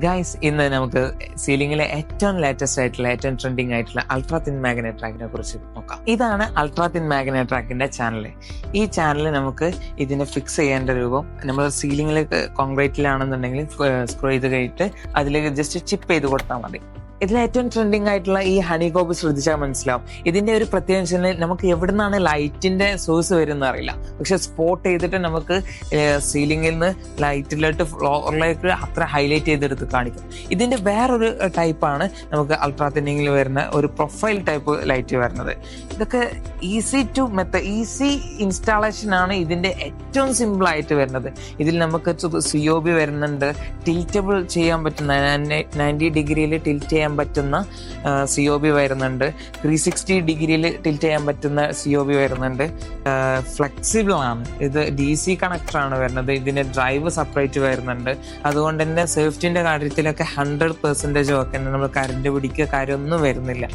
Guys ഇന്ന് നമുക്ക് സീലിംഗിലെ ഏറ്റവും ലേറ്റസ്റ്റ് ആയിട്ടുള്ള ഏറ്റവും ട്രെൻഡിങ് ആയിട്ടുള്ള അൾട്രാ തിൻ മാഗ്നറ്റ് ട്രാക്കിനെ കുറിച്ച് നോക്കാം. ഇതാണ് അൾട്രാ തിൻ മാഗ്നറ്റ് ട്രാക്കിന്റെ ചാനൽ ഈ ചാനൽ നമുക്ക് ഇതിനെ ഫിക്സ് ചെയ്യേണ്ട രൂപം നമ്മൾ സീലിംഗിൽ കോൺക്രീറ്റിലാണെന്നുണ്ടെങ്കിൽ സ്ക്രൂ ചെയ്ത് കഴിഞ്ഞിട്ട് അതിലേക്ക് ജസ്റ്റ് ചിപ്പ് ചെയ്ത് കൊടുത്താൽ മതി. ഇതിൽ ഏറ്റവും ട്രെൻഡിങ് ആയിട്ടുള്ള ഈ ഹണി കോപ്പ് ശ്രദ്ധിച്ചാൽ മനസ്സിലാവും. ഇതിന്റെ ഒരു പ്രത്യേകത വെച്ചാൽ നമുക്ക് എവിടെ നിന്നാണ് ലൈറ്റിന്റെ സോഴ്സ് വരുന്നത് അറിയില്ല. പക്ഷെ സ്പോട്ട് ചെയ്തിട്ട് നമുക്ക് സീലിംഗിൽ നിന്ന് ലൈറ്റിലോട്ട് ഫ്ലോറിലേക്ക് അത്ര ഹൈലൈറ്റ് ചെയ്തെടുത്ത് കാണിക്കും. ഇതിന്റെ വേറൊരു ടൈപ്പാണ് നമുക്ക് അൾട്രാ തിന്നിങ്ങിൽ വരുന്ന ഒരു പ്രൊഫൈൽ ടൈപ്പ് ലൈറ്റ് വരുന്നത്. ഇതൊക്കെ ഈസി ടു മെത്ത ഈസി ഇൻസ്റ്റാളേഷൻ ആണ് ഇതിന്റെ ഏറ്റവും സിമ്പിൾ ആയിട്ട് വരുന്നത്. ഇതിൽ നമുക്ക് സി ഒ ബി വരുന്നുണ്ട്. ടിൽറ്റബിൾ ചെയ്യാൻ പറ്റുന്ന നയന്റി ഡിഗ്രിയിൽ ടിൽറ്റ് ചെയ്യാൻ പറ്റുന്ന സി ഒ ബി വരുന്നുണ്ട്. ത്രീ സിക്സ്റ്റി ഡിഗ്രിയിൽ ടിൽറ്റ് ചെയ്യാൻ പറ്റുന്ന സി ഒ ബി വരുന്നുണ്ട്. ഫ്ലെക്സിബിൾ ആണ്. ഇത് ഡി സി കണക്ടർ ആണ് വരുന്നത്. ഇതിന് ഡ്രൈവ് സെപ്പറേറ്റ് വരുന്നുണ്ട്. അതുകൊണ്ട് തന്നെ സേഫ്റ്റിന്റെ കാര്യത്തിലൊക്കെ ഹൺഡ്രഡ് പെർസെന്റേജ് ഒക്കെ നമ്മൾ കറണ്ട് പിടിക്കുക കാര്യമൊന്നും വരുന്നില്ല.